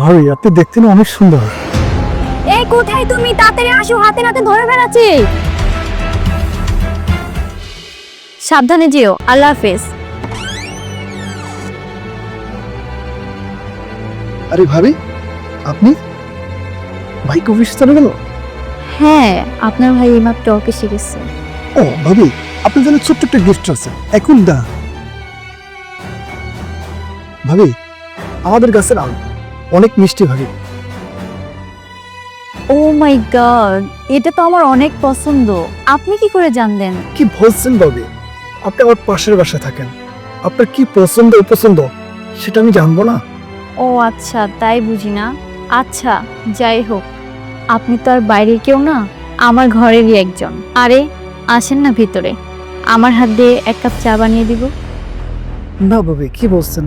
ভাবি আপনি দেখতে না অনেক সুন্দর। এই কোথায় তুমি? তাড়াতাড়ি আসো হাতে নাতে ধরে ফেলাচ্ছি সাবধানে যেও আল্লাহ হাফেজ। আরে ভাবি আপনি? ভাইকে অফিসে চলে গেল? হ্যাঁ আপনার ভাই এইমাত্র অফিসে গেছে। ও ভাবি আপনার জন্য ছোট্ট একটা গিফট আছে। এখন দা। ভাবি আমাদের গাছের আম। অনেক মিষ্টি ভাবি। ও মাই গড এটা তো আমার অনেক পছন্দ। আপনি কি করে জানলেন? কি বলছেন ভাবি? আপনি আমার পাশের বাসায় থাকেন। আপনার কি পছন্দ অপছন্দ সেটা আমি জানব না? ও আচ্ছা তাই বুঝি না। আচ্ছা যাই হোক আপনি তো আর বাইরে কেউ না আমার ঘরেরই একজন। আরে আসেন না ভিতরে। আমার হাত দিয়ে এক কাপ চা বানিয়ে দিব। না ভাবি কি বলছেন?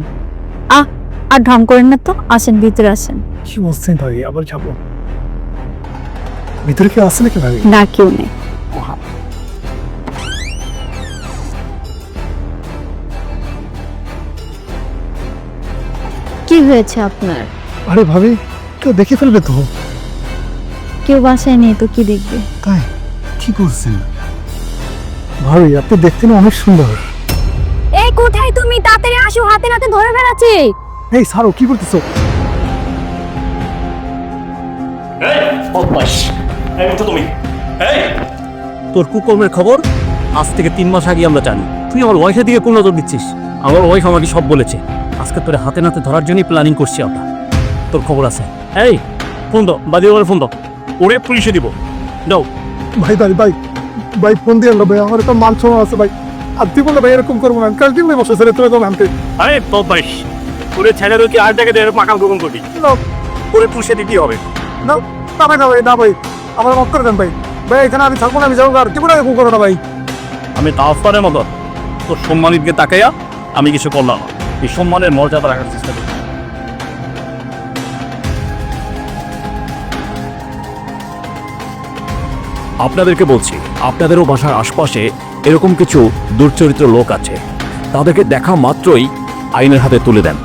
আর ঢং করেন না তো আসেন ভিতরে আসেন। কি বলছেন ভাবি আবার যাব। ভিতরে কেউ আছে নাকি ভাবি না কেউ নেই। কি হয়েছে আপনার? আরে ভাবি কেউ দেখে ফেলবে তো। কেউ বাসায় নেই তো কি দেখবে? তাই? কি করছেন? ভাবি আপনি দেখতে না অনেক সুন্দর। এই কোথায় তুমি? তাড়াতাড়ি আসো হাতে নাতে ধরে ফেলাচ্ছি এই সারো কি করতেছো? তুমি। এই। তোর কুকর্মের খবর? আজ থেকে তিন মাস আগে আমরা জানি। তুই আমার ওয়াইফের দিকে কোন নজর দিচ্ছিস? আমার ওয়াইফ আমাকে সব বলেছে। আজকে তোরে হাতে নাতে ধরার জন্যই প্ল্যানিং করছি আমরা। তোর খবর আছে। এই ফোন দাও। বাদি ওরে ফোন দাও। ওরে পুলিশে দিব। দাও ভাই ভাই ভাই ভাই ফোন দিয়ে ভাই। আমার একটা মান আছে ভাই। আর তুই বললে ভাই এরকম করব না। কাল দিন বসে ছেড়ে তোরা তো আনতে আরে বদমাইশ। ওরে ছেলে কি আর জায়গায় এরকম আকাম কুকম করবি ওরে পুলিশে দিতেই হবে। না না ভাই না ভাই না ভাই আমার মাফ করে দেন ভাই। ভাই এখানে আমি থাকব না আমি যাব আর জীবনে এরকম করো না ভাই। আমি তাফারের মতো। তোর সম্মানের দিকে তাকাইয়া আমি কিছু করলাম না। এই সম্মানের মর্যাদা রাখার চেষ্টা করি। আপনাদেরকে বলছি আপনাদেরও বাসার আশপাশে এরকম কিছু দুর্চরিত্র লোক আছে। তাদেরকে দেখা মাত্রই আইনের হাতে তুলে দেন।